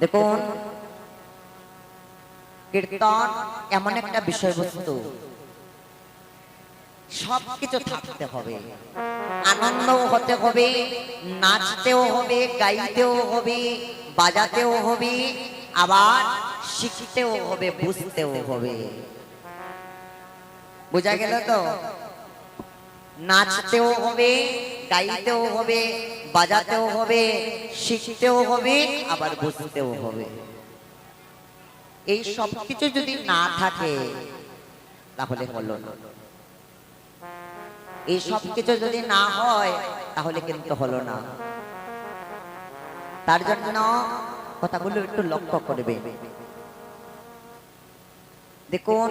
দেখুন, কীর্তন এমন একটা বিষয়বস্তু। সবকিছু থাকতে হবে। আনন্দও হতে হবে, নাচতেও হবে, গাইতেও হবে, বাজাতেও হবে, আবার শিখতেও হবে, বুঝতেও হবে। বোঝা গেল তো? নাচতেও হবে, গাইতেও হবে বাজাতেও হবে, শিখতেও হবে, আবার বুঝতেও হবে। এই সব কিছু যদি না থাকে, তাহলে হলো না। এই সব কিছু যদি না হয়, তাহলে কিন্তু হলো না। তার জন্য কথাগুলো একটু লক্ষ্য করবে। দেখুন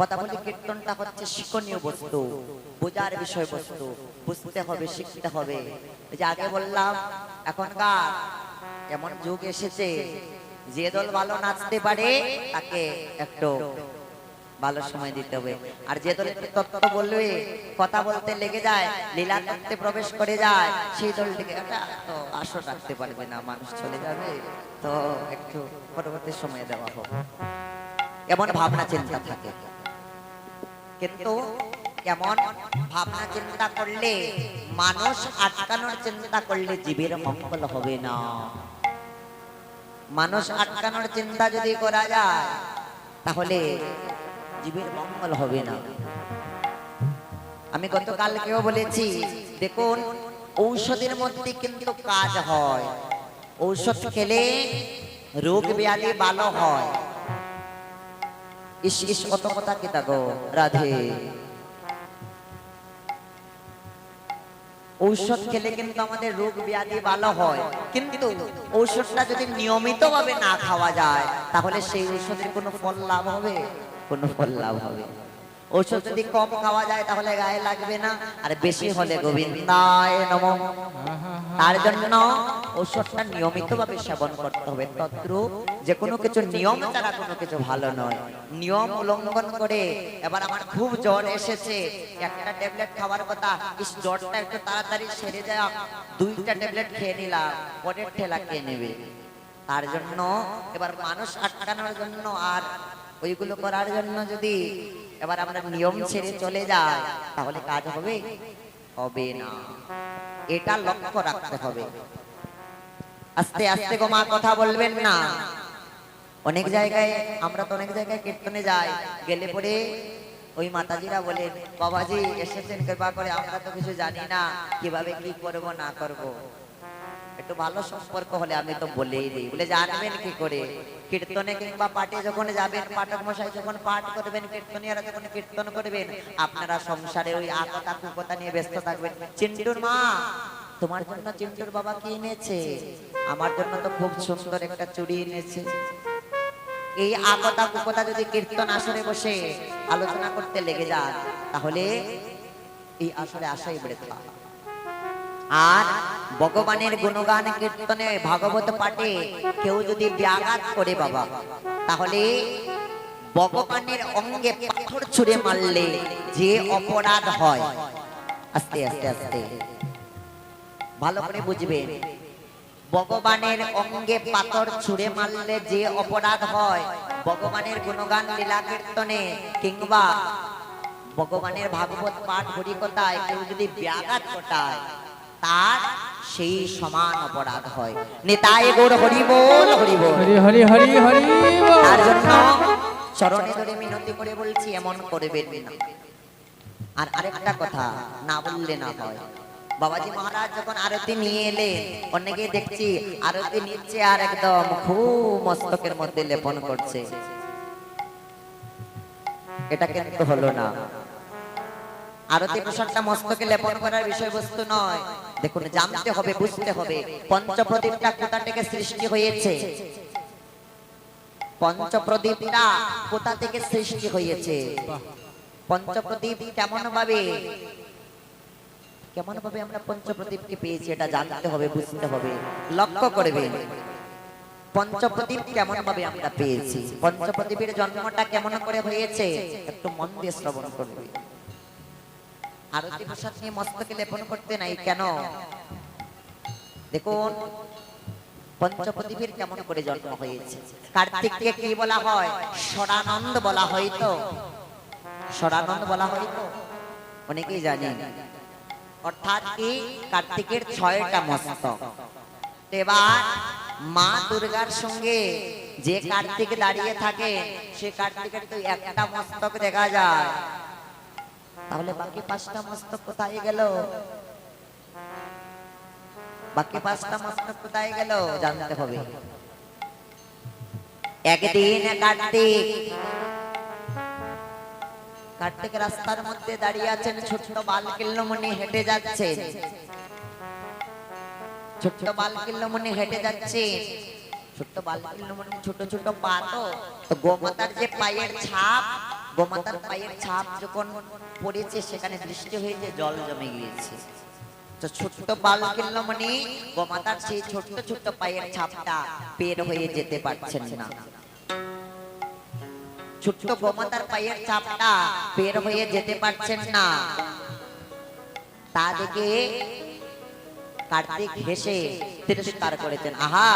কথা বলি কীর্তনটা হচ্ছে শিক্ষণীয় বস্তু, বোঝার বিষয় বস্তু, বুঝতে হবে, শিখতে হবে। যে আগে বললাম, এখনকার এমন যুগ এসেছে, যে দল ভালো নাচতে পারে, তাকে একটু ভালো সময় দিতে হবে। আর যে দল তত্ত্ব বলবে কথা বলতে লেগে যায়, লীলা করতে প্রবেশ করে যায়, সেই দলটিকে একটা তো আসর রাখতে পারবে না, মানুষ চলে যাবে। তো একটু পরবর্তী সময় দেওয়া হোক। এমন ভাবনা, চিন্তা থাকে। কিন্তু এমন ভাবনা চিন্তা করলে, মানুষ আটকানোর চিন্তা করলে জীবের মঙ্গল হবে না। মানুষ আটকানোর চিন্তা যদি করা যায়, তাহলে জীবের মঙ্গল হবে না। আমি গতকালকেও বলেছি, দেখুন, ঔষধের মধ্যে কিন্তু কাজ হয়। ঔষধ খেলে রোগ ব্যাধি ভালো হয়। ইস ইস কত কথা কি তাকো? রাধে। ঔষধ খেলে কিন্তু আমাদের রোগ ব্যাধি ভালো হয়। কিন্তু ঔষধটা যদি নিয়মিত ভাবে না খাওয়া যায়, তাহলে সেই ঔষধের কোনো ফল লাভ হবে? কোনো ফল লাভ হবে। ঔষধ যদি কম খাওয়া যায় তাহলে গায়ে লাগবে না, আর বেশি হলে গোবিন্দায় নম। তার জন্য ভাবে সেবন করতে হবে। যে কোনো কিছু নিয়ম কোনো কিছু ভালো নয়। নিয়ম করে এবার আমার খুব জ্বর এসেছে। একটা ট্যাবলেট খাওয়ার কথা জ্বরটা একটু তাড়াতাড়ি সেরে যায় দুইটা ট্যাবলেট খেয়ে নিলাম, পরের ঠেলা খেয়ে নেবে? তার জন্য এবার মানুষ আটকানোর জন্য আর ওইগুলো করার জন্য যদি এবার আমরা নিয়ম ছেড়ে চলে যাই তাহলে কাজ হবে? হবে না। এটা লক্ষ্য রাখতে হবে। আস্তে আস্তে গো মা, কথা বলবেন না। অনেক জায়গায়, আমরা তো অনেক জায়গায় কীর্তনে যাই। গেলে পরে ওই মাতাজিরা বলেন, বাবাজি, এসেছেন, কৃপা করে, আমরা তো কিছু জানি না, কীভাবে কি করব, না করব? একটু ভালো সম্পর্ক হলে আমি তো বলেই দিই। বলে জানবেন কি করে? কীর্তনে কিংবা পাঠে যখন যাবেন, পাঠক মশাই যখন পাঠ করবেন, কীর্তনিয়ারা যখন কীর্তন করবেন, আপনারা সংসারে ওই আকতা কুকতা নিয়ে ব্যস্ত থাকবেন। চিন্টুর মা, তোমার জন্য চিন্টুর বাবা কি এনেছে? আমার জন্য তো খুব সুন্দর একটা চুড়ি এনেছে। এই আকতা কুকতা যদি কীর্তন আসরে বসে আলোচনা করতে লেগে যান তাহলে এই আসরে আশাই বৃথা আর ভগবানের গুণগান কীর্তনে ভাগবত পাঠে কেউ যদি ব্যাঘাত করে বাবা, তাহলে ভগবানের অঙ্গে পাথর ছুঁড়ে মারলে যে অপরাধ হয়। আস্তে আস্তে আস্তে। ভালো করে বুঝবেন ভগবানের অঙ্গে পাথর ছুঁড়ে মারলে যে অপরাধ হয়, ভগবানের গুণগান, লীলা কীর্তনে কিংবা ভগবানের ভাগবত পাঠ হরিকথায় কেউ যদি ব্যাঘাত ঘটায় তার সেই সমান অপরাধ হয়। নেতায় গৌর হরি বল হরি বল হরি হরি হরি হরি। তার জন্য চরণে ধরে মিনতি করে বলছি এমন করবেন না। আর আরেকটা কথা না বললে না হয়। বাবাজি মহারাজ যখন আরতি নিয়ে এলেন অনেকে দেখছি আরতি নিচ্ছে আর একদম খুব মস্তকের মধ্যে লেপন করছে। এটা কিন্তু হলো না। আরতি প্রসাদটা মস্তকে লেপন করার বিষয়বস্তু নয়। দেখুন, জানতে হবে, বুঝতে হবে, পঞ্চপ্রদীপটা কোথা থেকে সৃষ্টি হয়েছে? পঞ্চপ্রদীপটা কোথা থেকে সৃষ্টি হয়েছে? পঞ্চপ্রদীপ কেমন ভাবে কেমন ভাবে আমরা পঞ্চপ্রদীপকে পেয়েছি এটা জানতে হবে, বুঝতে হবে। লক্ষ্য করবে পঞ্চপ্রদীপ কেমন ভাবে আমরা পেয়েছি? পঞ্চপ্রদীপের জন্মটা কেমন করে হয়েছে? একটু মন দিয়ে শ্রবণ করবে আরতি প্রসাদ নিয়ে মস্তকে লেপন করতে নাই কেন? দেখুন কেমন করে জন্ম হয়েছে। কার্তিককে কি বলা হয়? সরানন্দ বলা সরানন্দ বলা অনেকেই জানেন। অর্থাৎ কি? কার্তিকের ছয়টা মস্তক এবার মা দুর্গার সঙ্গে যে কার্তিক দাঁড়িয়ে থাকে, সে কার্তিকের তো একটা মস্তক দেখা যায়। তাহলে বাকি পাঁচটা মস্তক কোথায় গেল? বাকি পাঁচটা মস্তক কোথায় গেল? জানতে হবে। একদিন কার্তিক কার্তিক রাস্তার মধ্যে দাঁড়িয়ে আছেন, ছোট্ট বালকিল্লমণি হেঁটে যাচ্ছে ছোট্ট বালকিল্লমণি হেঁটে যাচ্ছে ছোট্ট বালকিল্লমণি, ছোট ছোট পা তো গোমাতার যে পায়ের ছাপ গোমাতার পায়ের ছাপ যখন পড়েছে, সেখানে বৃষ্টি হয়ে যে জল জমে গিয়েছে। তো ছোট্ট বালকিল্লমণি গোমাতার সেই ছোট্ট ছোট্ট পায়ের ছাপটা বের হয়ে যেতে পারছেন না। ছোট্ট গোমাতার পায়ের ছাপটা বের হয়ে যেতে পারছেন না। তা দেখে কার্তিক হেসে তিরস্কার করেছেন, আহা!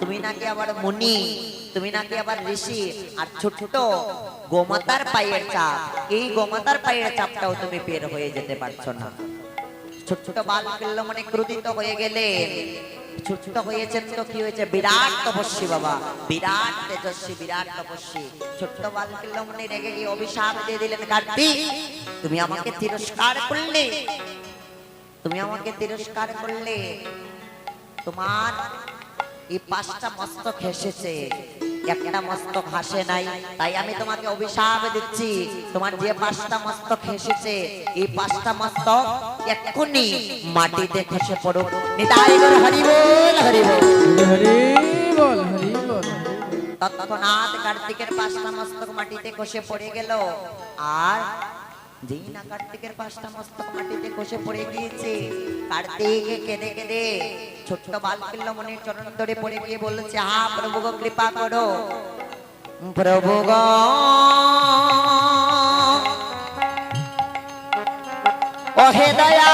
তুমি নাকি আবার মুনি, তুমি নাকি আবার ঋষি, আর ছোট্ট গোমাতার পায়ের চাপ, এই গোমাতার পায়ের চাপটাও তুমি বের হয়ে যেতে পারছ না। ছোট ছোট বাল পেল মানে ক্রোধিত হয়ে গেলেন। ছোট হয়েছেন তো কি হয়েছে? বিরাট তপস্বী বাবা, বিরাট তেজস্বী, বিরাট তপস্বী। ছোট্ট বাল পেল মানে রেগে গিয়ে অভিশাপ দিয়ে দিলেন তুমি আমাকে তিরস্কার করলে, তুমি আমাকে তিরস্কার করলে। তোমার এই পাঁচটা মস্তক হেসেছে। একটা মস্তক হাসে নাই তাই আমি তোমাকে অভিশাপ দিচ্ছি। তোমার যে পাঁচটা মস্তক হেসেছে এই পাঁচটা মস্তক এক্ষুনি মাটিতে খসে পড়ো নিতাই হরি বল হরি বল। হরি বল হরি বল তৎক্ষণাৎ কার্তিকের পাঁচটা মস্তক মাটিতে খসে পড়ে গেল। আর যেই না কার্তিকের পাঁচটা মস্তক মাটিতে খসে পড়ে গিয়েছে কার্তিক কেঁদে কেঁদে ছোট্ট বালকিল্ল মনির চরণ ধরে পড়ে গিয়ে বলছে হা প্রভু গো, কৃপা করো। প্রভু গো। ওহে দয়া।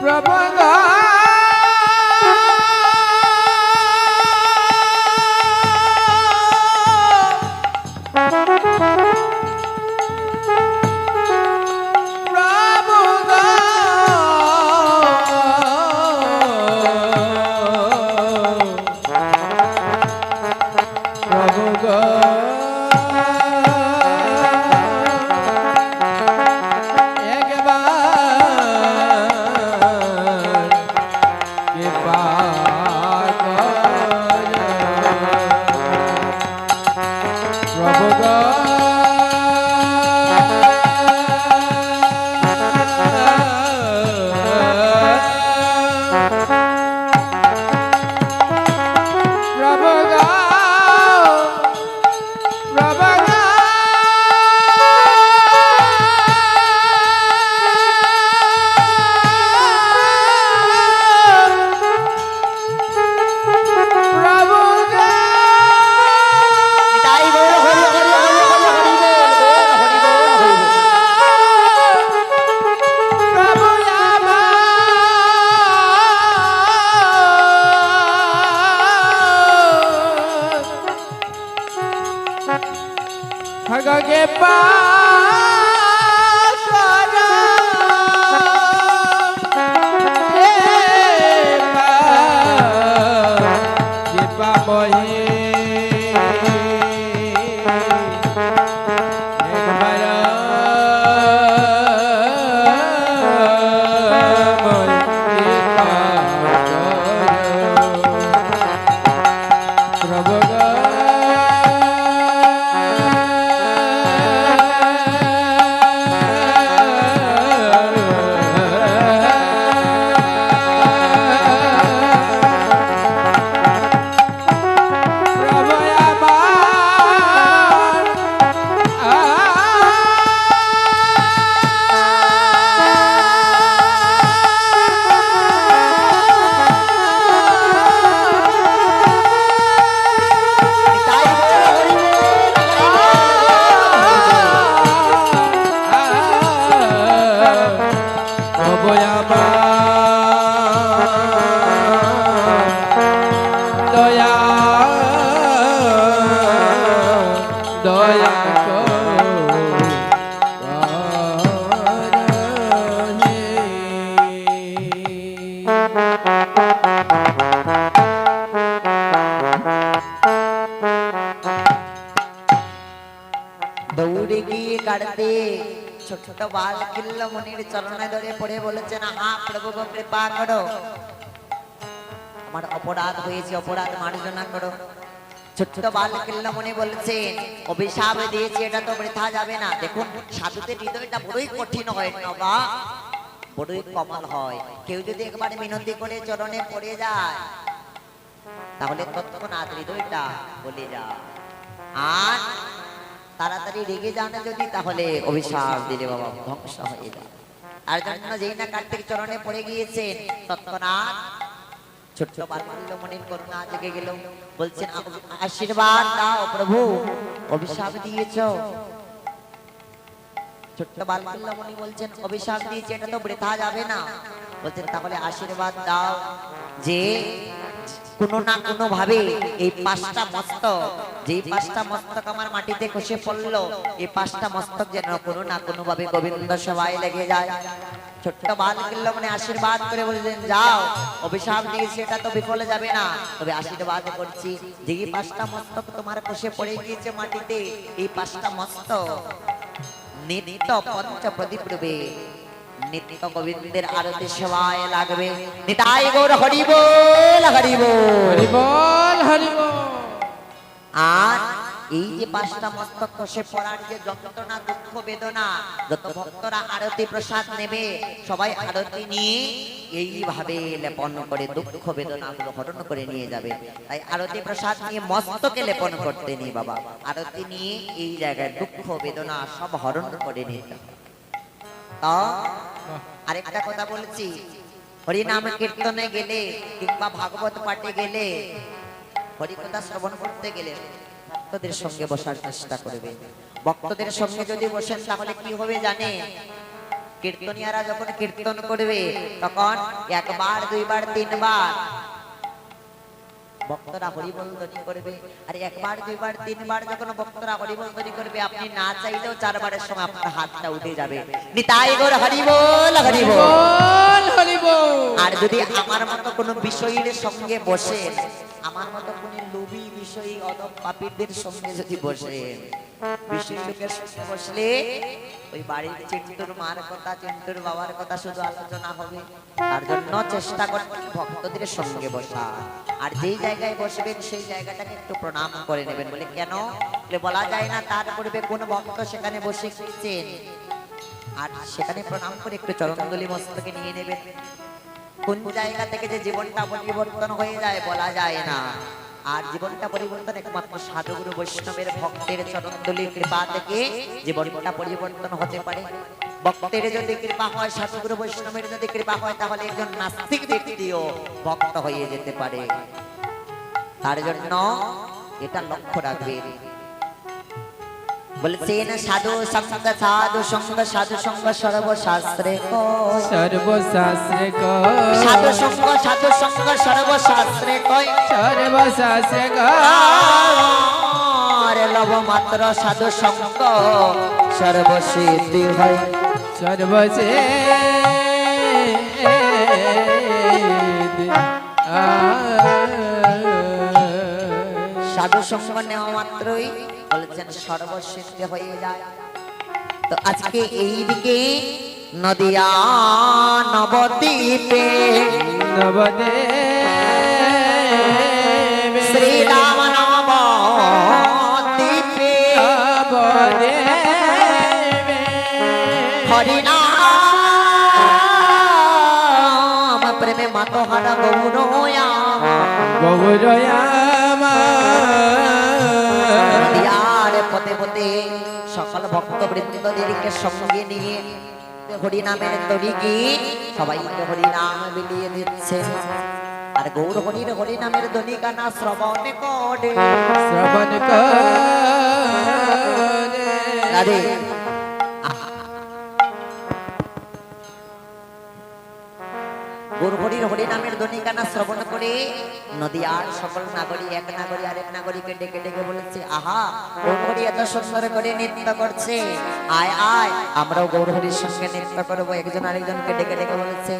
প্রভু প্রভু প্রভু প্রভু ছোট বাল কিল্ল মুনির চরণে ধরে পড়ে বলেছেন হা প্রভু কৃপা করো। আমার অপরাধ হয়েছে, অপরাধ মার্জনা করো। ছোট্ট বাল কিল্ল মুনি বলছেন অভিশাপ দিয়েছে, এটা তো বৃথা যাবে না। দেখুন, সাধুদের হৃদয়টা বড়ই কঠিন হয় নবা বড়ই কমল হয়। কেউ যদি একবার মিনতি করে চরণে পড়ে যায়, তাহলে তৎক্ষণাৎ হৃদয়টা বলে যায়। আর তাড়াতাড়ি রেগে যান যদি, তাহলে অভিশাপ দিলে বাবা ধ্বংস হয়ে যায়। আর জন্য যেই না কার্তিক চরণে পড়ে গিয়েছেন তৎক্ষণাৎ আশীর্বাদ দাও প্রভু দিয়েছ। ছোট্ট বলছেন দিয়েছে, এটা তো যাবে না। বলছেন, তাহলে আশীর্বাদ দাও যে কোনো না কোনো ভাবে এই পাঁচটা মস্তক যে পাঁচটা মস্তক আমার মাটিতে খসে পড়ল, এই পাঁচটা মস্তক যেন কোনো না কোনো ভাবে গোবিন্দ সবাই লেগে যায়। ছোট্ট মানে আশীর্বাদ করে বললেন, যাও, অভিশাপ দিয়েছি এটা তো বিফলে যাবে না। তবে আশীর্বাদ করছি যে পাঁচটা মস্তক তোমার খসে পড়ে গিয়েছে মাটিতে, এই পাঁচটা মস্তক নিত্য পঞ্চ প্রদীপ রূপে নিত্য গোবিন্দের আরতি সেবায় লাগবে। নিতাই গৌর হরি বল হরি বল হরি বল আর এই যে পাঁচটা মস্তক খসে পড়ার যে যন্ত্রণা দুঃখ বেদনা যত ভক্তরা আরতি প্রসাদ নেবে সবাই আরতি নিয়ে এইভাবে লেপন করে দুঃখ বেদনা গুলো হরণ করে নিয়ে যাবে। তাই আরতি প্রসাদ নিয়ে মস্তকে লেপন করতে নেই বাবা। আরতি নিয়ে এই জায়গায় দুঃখ বেদনা সব হরণ করে নিতে হবে। তা আরেকটা কথা বলছি। হরিনাম কীর্তনে গেলে কিংবা ভাগবত পাঠে গেলে হরিকথা শ্রবণ করতে গেলে ভক্তদের সঙ্গে বসার চেষ্টা করবে। ভক্তদের সঙ্গে যদি বসেন তাহলে কি হবে জানে কীর্তনিয়ারা যখন কীর্তন করবে, তখন একবার, দুইবার, তিনবার ভক্তরা তৈরি করবে। আর একবার দুইবার তিনবার যখন ভক্তরা তৈরি করবে আপনি না চাইলেও চারবারের সময় আপনার হাতটা উঠে যাবে। নিতাই গোর হরিবল হরিবল। বল আর যদি আমার মতো কোনো বিষয়ের সঙ্গে বসে আমার মতো কোন লোভী বিষয়ী অদম পাপীদের সঙ্গে যদি বসেন বিষয়ী লোকের সঙ্গে বসলে, ওই বাড়ির চিন্তুর মার কথা চিন্তুর বাবার কথা শুধু আলোচনা হবে। তার জন্য চেষ্টা করবেন ভক্তদের সঙ্গে বসা। আর যেই জায়গায় বসবেন, সেই জায়গাটাকে একটু প্রণাম করে নেবেন। বলে, কেন? বলা যায় না, তার পূর্বে কোন ভক্ত সেখানে বসে গেছেন? আর সেখানে প্রণাম করে একটু চরণদলি মস্তকে নিয়ে নেবেন। কোন জায়গা থেকে যে জীবনটা পরিবর্তন হয়ে যায়, বলা যায় না। আর জীবনটা পরিবর্তন একমাত্র সাধুগুরু বৈষ্ণবের ভক্তের চরণদলীর কৃপা থেকে জীবনটা পরিবর্তন হতে পারে। ভক্তের যদি কৃপা হয়, সাধুগুরু বৈষ্ণবের যদি কৃপা হয়, তাহলে একজন নাস্তিক ব্যক্তিও ভক্ত হয়ে যেতে পারে। তার জন্য এটা লক্ষ্য রাখবেন। বলছেন সাধু সঙ্গ সাধু সঙ্গ সাধু সঙ্গ সর্বশাস্ত্রে সর্বশাস্ত্রে সাধু সঙ্গ সাধু সঙ্গ সর্বশাস্ত্রে কয় সর্বশাস্ত্রে লব মাত্র সাধু সঙ্গ সর্বসিদ্ধি হয়। সর্বশে সাধু সঙ্গ নেওয়া মাত্রই বলছেন সর্বসিদ্ধি হয়ে যায়। তো আজকে এই দিকে নদিয়া নবদ্বীপে নবদে শ্রীরাম নবদ্বীপে নবদে হরিনাম প্রেমে মাতহার গৌরয়া। গৌরয়ামা পথে পথে সকল ভক্ত বৃন্দদেরকে সঙ্গে নিয়ে হরিনামের তরিকি সবাইকে হরিনাম মিলিয়ে দিচ্ছে। আর গৌর হরির হরিনামের কানা শ্রবণ করে। শ্রবণ করে। হরিনামের দনিকানা শ্রবণ করে নদী আর সকল নাগরী, এক নাগরী এক নাগরীকে ডেকে ডেকে বলেছে, আহা গৌরহরি এত সুন্দর করে নৃত্য করছে। আয় আয়, আমরাও গৌরহরির সঙ্গে নৃত্য করব। একজন আরেকজনকে ডেকে ডেকে বলেছে